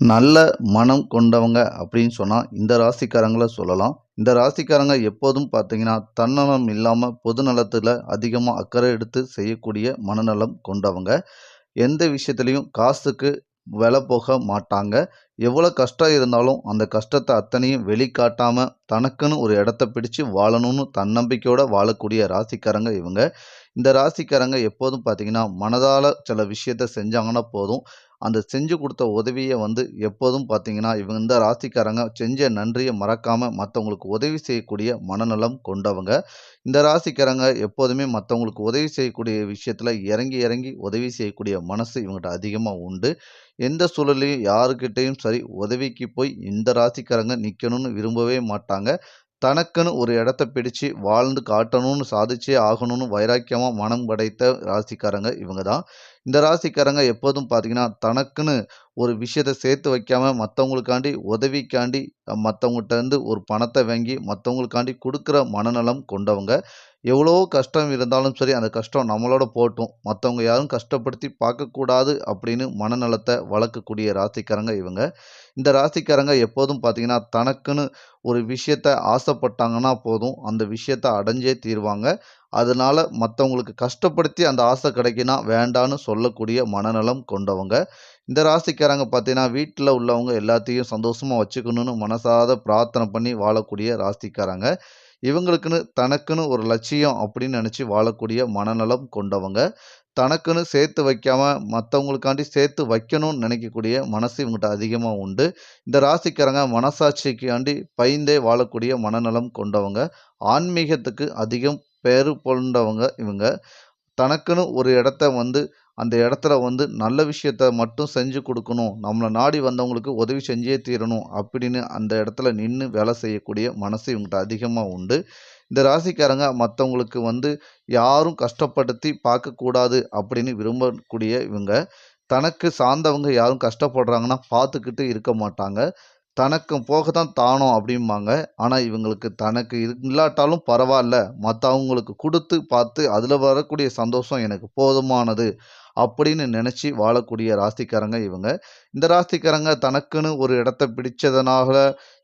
நல்ல மனம் கொண்டவங்க அப்படின்னு சொன்னால் இந்த ராசிக்காரங்களை சொல்லலாம். இந்த ராசிக்காரங்க எப்போதும் பார்த்தீங்கன்னா, தன்னலம் இல்லாமல் பொது நலத்தில் அதிகமாக அக்கறை எடுத்து செய்யக்கூடிய மனநலம் கொண்டவங்க. எந்த விஷயத்துலையும் காசுக்கு வெல போக மாட்டாங்க. எவ்வளோ கஷ்டம் இருந்தாலும், அந்த கஷ்டத்தை அத்தனையும் வெளிக்காட்டாமல் தனக்குன்னு ஒரு இடத்த பிடிச்சு வாழணும்னு தன்னம்பிக்கையோட வாழக்கூடிய ராசிக்காரங்க இவங்க. இந்த ராசிக்காரங்க எப்போதும் பார்த்தீங்கன்னா, மனதால் சில விஷயத்த செஞ்சாங்கன்னா போதும், அந்த செஞ்சு கொடுத்த உதவியை வந்து எப்போதும் பார்த்தீங்கன்னா, இவங்க இந்த ராசிக்காரங்க செஞ்ச நன்றியை மறக்காமல் மற்றவங்களுக்கு உதவி செய்யக்கூடிய மனநலம் கொண்டவங்க. இந்த ராசிக்காரங்க எப்போதுமே மற்றவங்களுக்கு உதவி செய்யக்கூடிய விஷயத்தில் இறங்கி, இறங்கி உதவி செய்யக்கூடிய மனசு இவங்ககிட்ட அதிகமாக உண்டு. எந்த சூழலையும் யாருக்கிட்டேயும் சரி, உதவிக்கு போய் இந்த ராசிக்காரங்க நிற்கணும்னு விரும்பவே மாட்டாங்க. தனக்குன்னு ஒரு இடத்த பிடிச்சு வாழ்ந்து காட்டணும்னு, சாதிச்சே ஆகணும்னு வைராக்கியமாக மனம் படைத்த ராசிக்காரங்க இவங்க தான். இந்த ராசிக்காரங்க எப்போதும் பார்த்தீங்கன்னா, தனக்குன்னு ஒரு விஷயத்த சேர்த்து வைக்காம மற்றவங்களுக்காண்டி உதவிக்காண்டி மத்தவங்கட்ட இருந்து ஒரு பணத்தை வாங்கி மற்றவங்களுக்காண்டி கொடுக்குற மனநலம் கொண்டவங்க. எவ்வளோ கஷ்டம் இருந்தாலும் சரி, அந்த கஷ்டம் நம்மளோட போட்டும் மற்றவங்க யாரும் கஷ்டப்படுத்தி பார்க்கக்கூடாது அப்படின்னு மனநலத்தை வளர்க்கக்கூடிய ராசிக்காரங்க இவங்க. இந்த ராசிக்காரங்க எப்போதும் பார்த்தீங்கன்னா, தனக்குன்னு ஒரு விஷயத்த ஆசைப்பட்டாங்கன்னா போதும், அந்த விஷயத்தை அடைஞ்சே தீருவாங்க. அதனால மற்றவங்களுக்கு கஷ்டப்படுத்தி அந்த ஆசை கிடைக்குன்னா, வேண்டான்னு சொல்லக்கூடிய மனநலம் கொண்டவங்க. இந்த ராசிக்காரங்க பார்த்தீங்கன்னா, வீட்டில் உள்ளவங்க எல்லாத்தையும் சந்தோஷமாக வச்சுக்கணும்னு மனசாத பிரார்த்தனை பண்ணி வாழக்கூடிய ராசிக்காரங்க. இவங்களுக்குன்னு தனக்குன்னு ஒரு லட்சியம் அப்படின்னு நினச்சி வாழக்கூடிய மனநலம் கொண்டவங்க. தனக்குன்னு சேர்த்து வைக்காம, மற்றவங்களுக்காண்டி சேர்த்து வைக்கணும்னு நினைக்கக்கூடிய மனசு இவங்ககிட்ட அதிகமாக உண்டு. இந்த ராசிக்காரங்க மனசாட்சிக்காண்டி பயந்தே வாழக்கூடிய மனநலம் கொண்டவங்க. ஆன்மீகத்துக்கு அதிகம் பெயர் கொண்டவங்க இவங்க. தனக்குன்னு ஒரு இடத்த வந்து, அந்த இடத்துல வந்து நல்ல விஷயத்த மட்டும் செஞ்சு கொடுக்கணும் நம்மளை நாடி வந்தவங்களுக்கு உதவி செஞ்சே தீரணும் அப்படின்னு அந்த இடத்துல நின்று வேலை செய்யக்கூடிய மனசு இவங்ககிட்ட அதிகமாக உண்டு. இந்த ராசிக்காரங்க மற்றவங்களுக்கு வந்து யாரும் கஷ்டப்படுத்தி பார்க்கக்கூடாது அப்படின்னு விரும்பக்கூடிய இவங்க. தனக்கு சார்ந்தவங்க யாரும் கஷ்டப்படுறாங்கன்னா பார்த்துக்கிட்டு இருக்க மாட்டாங்க. தனக்கு போக தான் தானோம் அப்படிம்பாங்க. ஆனால் இவங்களுக்கு தனக்கு இல்லாட்டாலும் பரவாயில்ல மற்றவங்களுக்கு கொடுத்து பார்த்து அதில் வரக்கூடிய சந்தோஷம் எனக்கு போதுமானது அப்படின்னு நினச்சி வாழக்கூடிய ராசிக்காரங்க இவங்க. இந்த ராசிக்காரங்க தனக்குன்னு ஒரு இடத்த பிடிச்சதுனால,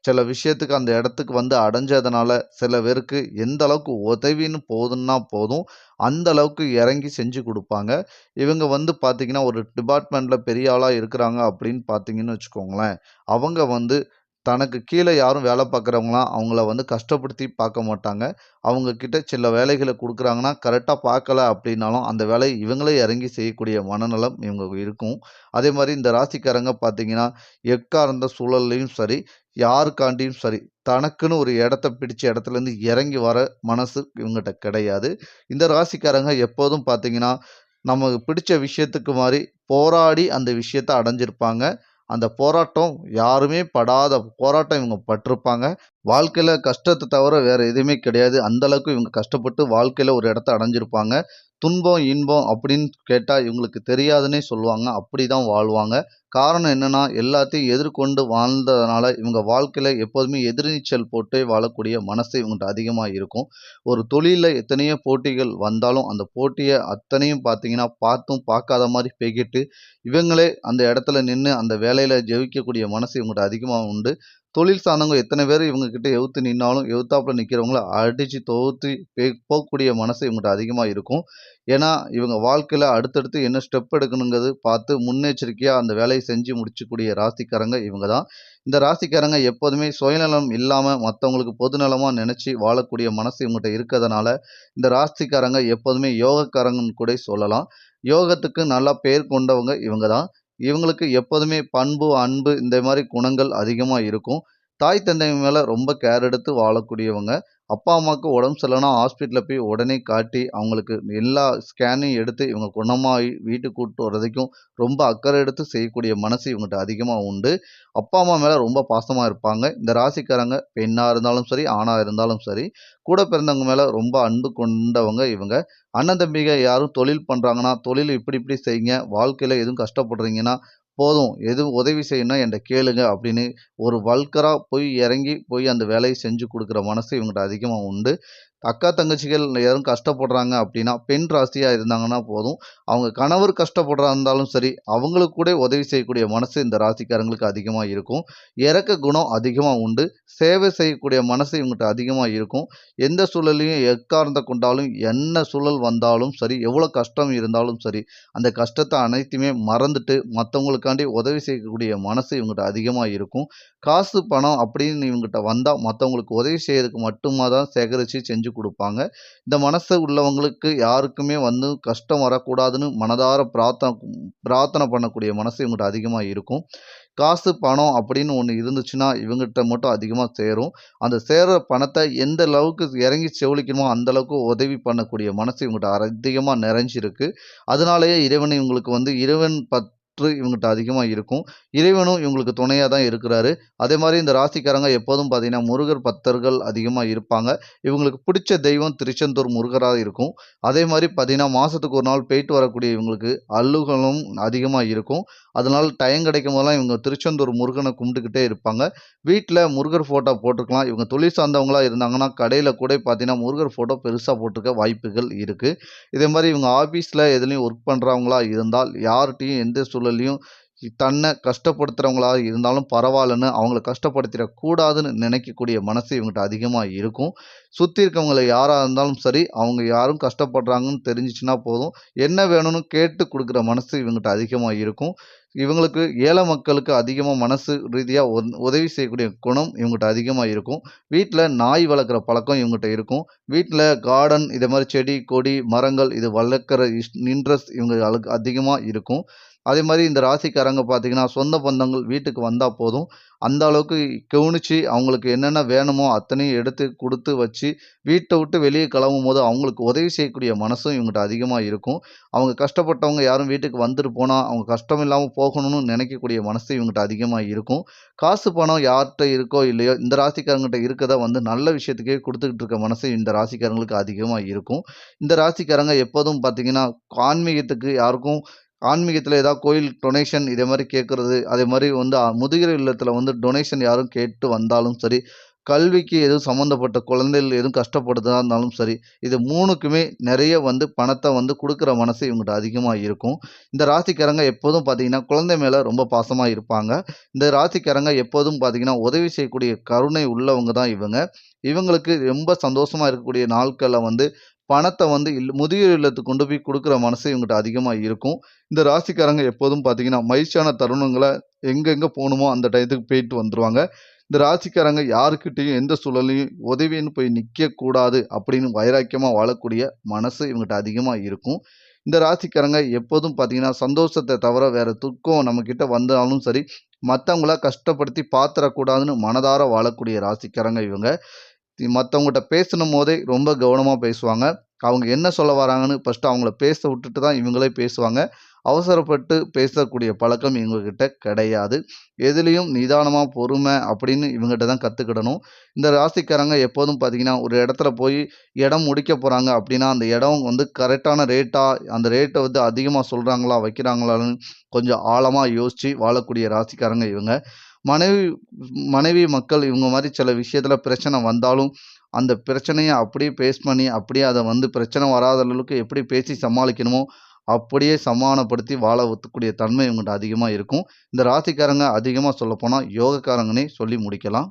சில விஷயத்துக்கு அந்த இடத்துக்கு வந்து அடைஞ்சதுனால, சில பேருக்கு எந்த அளவுக்கு உதவின்னு போதுன்னா போதும், அந்த அளவுக்கு இறங்கி செஞ்சு கொடுப்பாங்க இவங்க வந்து பார்த்தீங்கன்னா, ஒரு டிபார்ட்மெண்ட்டில் பெரிய ஆளாக இருக்கிறாங்க அப்படின்னு பார்த்தீங்கன்னு வச்சுக்கோங்களேன், அவங்க வந்து தனக்கு கீழே யாரும் வேலை பார்க்குறவங்கலாம் அவங்கள வந்து கஷ்டப்படுத்தி பார்க்க மாட்டாங்க. அவங்கக்கிட்ட சில வேலைகளை கொடுக்குறாங்கன்னா கரெக்டாக பார்க்கல அப்படின்னாலும், அந்த வேலையை இவங்களே இறங்கி செய்யக்கூடிய மனநலம் இவங்களுக்கு இருக்கும். அதே மாதிரி இந்த ராசிக்காரங்க பார்த்தீங்கன்னா, எக்கார்ந்த சூழல்லையும் சரி, யாருக்காண்டியும் சரி, தனக்குன்னு ஒரு இடத்த பிடிச்ச இடத்துலேருந்து இறங்கி வர மனசு இவங்ககிட்ட கிடையாது. இந்த ராசிக்காரங்க எப்போதும் பார்த்தீங்கன்னா, நமக்கு பிடிச்ச விஷயத்துக்கு மாதிரி போராடி அந்த விஷயத்த அடைஞ்சிருப்பாங்க. அந்த போராட்டம் யாருமே படாத போராட்டம் இவங்க பட்டிருப்பாங்க வாழ்க்கையில் கஷ்டத்தை தவிர வேறு எதுவுமே கிடையாது. அந்தளவுக்கு இவங்க கஷ்டப்பட்டு வாழ்க்கையில் ஒரு இடத்த அடைஞ்சிருப்பாங்க. துன்பம், இன்பம் அப்படின்னு கேட்டால் இவங்களுக்கு தெரியாதுன்னே சொல்லுவாங்க. அப்படி தான் வாழ்வாங்க. காரணம் என்னென்னா எல்லாத்தையும் எதிர்கொண்டு வாழ்ந்ததுனால, இவங்க வாழ்க்கையில் எப்போதுமே எதிர்நீச்சல் போட்டே வாழக்கூடிய மனசு இவங்கள்ட்ட அதிகமாக இருக்கும். ஒரு தொழிலில் எத்தனையோ போட்டிகள் வந்தாலும், அந்த போட்டியை அத்தனையும் பார்த்தீங்கன்னா, பார்த்தும் பார்க்காத மாதிரி பெய்கிட்டு இவங்களே அந்த இடத்துல நின்று அந்த வேலையில் ஜெயிக்கக்கூடிய மனசு இவங்கள்ட்ட அதிகமாக உண்டு. தொழில் சார்ந்தவங்க எத்தனை பேர் இவங்கக்கிட்ட எழுத்து நின்னாலும், எழுத்தாப்புல நிற்கிறவங்கள அடித்து தொகுத்து போகக்கூடிய மனசு இவங்ககிட்ட அதிகமாக இருக்கும். ஏன்னா, இவங்க வாழ்க்கையில் அடுத்தடுத்து என்ன ஸ்டெப் எடுக்கணுங்கிறது பார்த்து முன்னெச்சரிக்கையாக அந்த வேலையை செஞ்சு முடிச்சக்கூடிய ராசிக்காரங்க இவங்க தான். இந்த ராசிக்காரங்க எப்போதுமே சுயநலம் இல்லாமல் மற்றவங்களுக்கு பொதுநலமாக நினச்சி வாழக்கூடிய மனசு இவங்ககிட்ட இருக்கிறதுனால இந்த ராசிக்காரங்க எப்போதுமே யோகக்காரங்கன்னு கூட சொல்லலாம். யோகத்துக்கு நல்லா பேர் கொண்டவங்க இவங்க தான். இவங்களுக்கு எப்போதுமே பண்பு, அன்பு இந்த மாதிரி குணங்கள் அதிகமாக இருக்கும். தாய் தந்தை மேலே ரொம்ப கேர் எடுத்து வாழக்கூடியவங்க. அப்பா, அம்மாவுக்கு உடம்பு சரியில்லைனா ஹாஸ்பிட்டலில் போய் உடனே காட்டி, அவங்களுக்கு எல்லா ஸ்கேனையும் எடுத்து இவங்க குணமாகி வீட்டுக்கு கூப்பிட்டு வர்றதைக்கும் ரொம்ப அக்கறை எடுத்து செய்யக்கூடிய மனசு இவங்ககிட்ட அதிகமாக உண்டு. அப்பா, அம்மா மேலே ரொம்ப பாசமாக இருப்பாங்க. இந்த ராசிக்காரங்க பெண்ணாக இருந்தாலும் சரி, ஆணாக இருந்தாலும் சரி, கூட பிறந்தவங்க மேலே ரொம்ப அன்பு கொண்டவங்க இவங்க. அண்ணன் தம்பிங்க யாரும் தொழில் பண்ணுறாங்கன்னா தொழில் இப்படி இப்படி செய்யுங்க. வாழ்க்கையில் எதுவும் கஷ்டப்படுறீங்கன்னா, போதும் எது உதவி செய்யணும் என்கிட்ட கேளுங்க அப்படின்னு ஒரு வல்கராக போய் இறங்கி போய் அந்த வேலையை செஞ்சு கொடுக்குற மனசு இவங்கள்ட்ட அதிகமாக உண்டு. அக்கா தங்கச்சிகள் யாரும் கஷ்டப்படுறாங்க அப்படின்னா பெண் ராசியாக இருந்தாங்கன்னா போதும். அவங்க கணவர் கஷ்டப்படுறா இருந்தாலும் சரி அவங்களுக்கு கூட உதவி செய்யக்கூடிய மனசு இந்த ராசிக்காரங்களுக்கு அதிகமாக இருக்கும். இறக்க குணம் அதிகமாக உண்டு. சேவை செய்யக்கூடிய மனசு இவங்ககிட்ட அதிகமாக இருக்கும். எந்த சூழலையும் எக்கார்ந்த கொண்டாலும் என்ன சூழல் வந்தாலும் சரி எவ்வளோ கஷ்டம் இருந்தாலும் சரி அந்த கஷ்டத்தை அனைத்துமே மறந்துட்டு மற்றவங்களுக்காண்டி உதவி செய்யக்கூடிய மனசு இவங்ககிட்ட அதிகமாக இருக்கும். காசு பணம் அப்படின்னு இவங்ககிட்ட வந்தால் மற்றவங்களுக்கு உதவி செய்யறதுக்கு மட்டுமா தான் சேகரித்து செஞ்சு கொடுப்பாங்க. இந்த மனசு உள்ளவங்களுக்கு யாருக்குமே வந்து கஷ்டம் வரக்கூடாதுன்னு மனதார பிரார்த்தனை பிரார்த்தனை பண்ணக்கூடிய மனசு இவங்ககிட்ட அதிகமாக இருக்கும். காசு பணம் அப்படின்னு ஒன்று இருந்துச்சுன்னா இவங்ககிட்ட மட்டும் அதிகமாக சேரும். அந்த சேர்கிற பணத்தை எந்த அளவுக்கு இறங்கி செவலிக்கணுமோ அந்த அளவுக்கு உதவி பண்ணக்கூடிய மனசு இவங்ககிட்ட அதிகமாக நிறைஞ்சிருக்கு. அதனாலேயே இறைவன் இவங்களுக்கு வந்து இறைவன் பத் சற்று இவங்ககிட்ட அதிகமாக இருக்கும். இறைவனும் இவங்களுக்கு துணையாக தான் இருக்கிறாரு. அதே மாதிரி இந்த ராசிக்காரங்க எப்போதும் பார்த்தீங்கன்னா முருகர் பக்தர்கள் அதிகமாக இருப்பாங்க. இவங்களுக்கு பிடிச்ச தெய்வம் திருச்செந்தூர் முருகராக இருக்கும். அதே மாதிரி பார்த்தீங்கன்னா மாதத்துக்கு ஒரு நாள் போயிட்டு வரக்கூடிய இவங்களுக்கு அல்லுகளும் அதிகமாக இருக்கும். அதனால் டைம் கிடைக்கும் போதெல்லாம் இவங்க திருச்செந்தூர் முருகனை கும்பிட்டுக்கிட்டே இருப்பாங்க. வீட்டில் முருகர் ஃபோட்டோ போட்டிருக்கலாம் இவங்க தொழில் சார்ந்தவங்களா இருந்தாங்கன்னா கடையில் கூட பார்த்தீங்கன்னா முருகர் ஃபோட்டோ பெருசாக போட்டிருக்க வாய்ப்புகள் இருக்குது இதே மாதிரி இவங்க ஆஃபீஸில் எதுலேயும் ஒர்க் பண்ணுறவங்களா இருந்தால் யார்கிட்டையும் எந்த சூழல்லையும் தன்னை கஷ்டப்படுத்துகிறவங்களா இருந்தாலும் பரவாயில்லன்னு அவங்கள கஷ்டப்படுத்திடக்கூடாதுன்னு நினைக்கக்கூடிய மனசு இவங்ககிட்ட அதிகமாக இருக்கும். சுற்றி இருக்கவங்கள யாராக இருந்தாலும் சரி அவங்க யாரும் கஷ்டப்படுறாங்கன்னு தெரிஞ்சிச்சுன்னா போதும். என்ன வேணும்னு கேட்டு கொடுக்குற மனசு இவங்ககிட்ட அதிகமாக இருக்கும். இவங்களுக்கு ஏழை மக்களுக்கு அதிகமாக மனசு ரீதியாக உதவி செய்யக்கூடிய குணம் இவங்ககிட்ட அதிகமாக இருக்கும். வீட்டில் நாய் வளர்க்குற பழக்கம் இவங்ககிட்ட இருக்கும். வீட்டில் கார்டன் இதை மாதிரி செடி கொடி மரங்கள் இது வளர்க்குற இஸ் இன்ட்ரெஸ்ட் இவங்களுக்கு அதிகமாக இருக்கும். அதே மாதிரி இந்த ராசிக்காரங்க பார்த்தீங்கன்னா சொந்த பந்தங்கள் வீட்டுக்கு வந்தால் போதும். அந்த அளவுக்கு கவனித்து அவங்களுக்கு என்னென்ன வேணுமோ அத்தனையும் எடுத்து கொடுத்து வச்சு வீட்டை விட்டு வெளியே கிளம்பும் போது அவங்களுக்கு உதவி செய்யக்கூடிய மனசும் இவங்ககிட்ட அதிகமாக இருக்கும். அவங்க கஷ்டப்பட்டவங்க யாரும் வீட்டுக்கு வந்துட்டு போனால் அவங்க கஷ்டம் இல்லாமல் போகணும்னு நினைக்கக்கூடிய மனசு இவங்ககிட்ட அதிகமாக இருக்கும். காசு பணம் யார்கிட்ட இருக்கோ இல்லையோ இந்த ராசிக்காரங்கிட்ட இருக்கதை வந்து நல்ல விஷயத்துக்கே கொடுத்துக்கிட்டு இருக்க மனசு இந்த ராசிக்காரங்களுக்கு அதிகமாக இருக்கும். இந்த ராசிக்காரங்க எப்போதும் பார்த்தீங்கன்னா ஆன்மீகத்துக்கு யாருக்கும் ஆன்மீகத்தில் ஏதாவது கோயில் டொனேஷன் இதே மாதிரி கேட்குறது அதே மாதிரி வந்து முதியோர் இல்லத்தில் வந்து டொனேஷன் யாரும் கேட்டு வந்தாலும் சரி கல்விக்கு எதுவும் சம்மந்தப்பட்ட குழந்தைகள் எதுவும் கஷ்டப்படுறதா இருந்தாலும் சரி இது மூணுக்குமே நிறைய வந்து பணத்தை வந்து கொடுக்குற மனசு இவங்ககிட்ட அதிகமாக இருக்கும். இந்த ராசிக்காரங்க எப்போதும் பார்த்தீங்கன்னா குழந்தை மேலே ரொம்ப பாசமாக இருப்பாங்க. இந்த ராசிக்காரங்க எப்போதும் பார்த்தீங்கன்னா உதவி செய்யக்கூடிய கருணை உள்ளவங்க தான் இவங்க. இவங்களுக்கு ரொம்ப சந்தோஷமாக இருக்கக்கூடிய நாட்களில் வந்து பணத்தை வந்து இல் முதியோர் இல்லத்துக்கு கொண்டு போய் கொடுக்குற மனசு இவங்ககிட்ட அதிகமாக இருக்கும். இந்த ராசிக்காரங்க எப்போதும் பார்த்தீங்கன்னா மகிழ்ச்சியான தருணங்களை எங்கெங்கே போகணுமோ அந்த டயத்துக்கு போயிட்டு வந்துடுவாங்க இந்த ராசிக்காரங்க யாருக்கிட்டேயும் எந்த சூழலையும் உதவின்னு போய் நிற்கக்கூடாது அப்படின்னு வைராக்கியமாக வாழக்கூடிய மனசு இவங்ககிட்ட அதிகமாக இருக்கும். இந்த ராசிக்காரங்க எப்போதும் பார்த்தீங்கன்னா சந்தோஷத்தை தவிர வேறு துக்கம் நம்மக்கிட்ட வந்தாலும் சரி மற்றவங்கள கஷ்டப்படுத்தி பாத்திரக்கூடாதுன்னு மனதார வாழக்கூடிய ராசிக்காரங்க இவங்க. மற்றவங்ககிட்ட பேசணும் போதே ரொம்ப கவனமாக பேசுவாங்க. அவங்க என்ன சொல்ல வராங்கன்னு ஃபஸ்ட்டு அவங்கள பேச விட்டுட்டு தான் இவங்களே பேசுவாங்க. அவசரப்பட்டு பேசக்கூடிய பழக்கம் இவங்கக்கிட்ட கிடையாது. எதுலேயும் நிதானமாக பொறுமை அப்படின்னு இவங்ககிட்ட தான் கற்றுக்கிடணும் இந்த ராசிக்காரங்க எப்போதும் பார்த்தீங்கன்னா ஒரு இடத்துல போய் இடம் முடிக்க போகிறாங்க அப்படின்னா அந்த இடம் வந்து கரெக்டான ரேட்டாக அந்த ரேட்டை வந்து அதிகமாக சொல்கிறாங்களா வைக்கிறாங்களான்னு கொஞ்சம் ஆழமாக யோசித்து வாழக்கூடிய ராசிக்காரங்க இவங்க. மனைவி மனைவி மக்கள் இவங்க மாதிரி சில விஷயத்தில் பிரச்சனை வந்தாலும் அந்த பிரச்சனையை அப்படியே பேஸ் பண்ணி அப்படியே அதை வந்து பிரச்சனை வராத அளவுக்கு எப்படி பேசி சமாளிக்கணுமோ அப்படியே சமாதானப்படுத்தி வாழ ஒத்துக்கூடிய தன்மை இவங்கள்ட்ட அதிகமாக இருக்கும். இந்த ராசிக்காரங்க அதிகமாக சொல்லப்போனால் யோகக்காரங்கனே சொல்லி முடிக்கலாம்.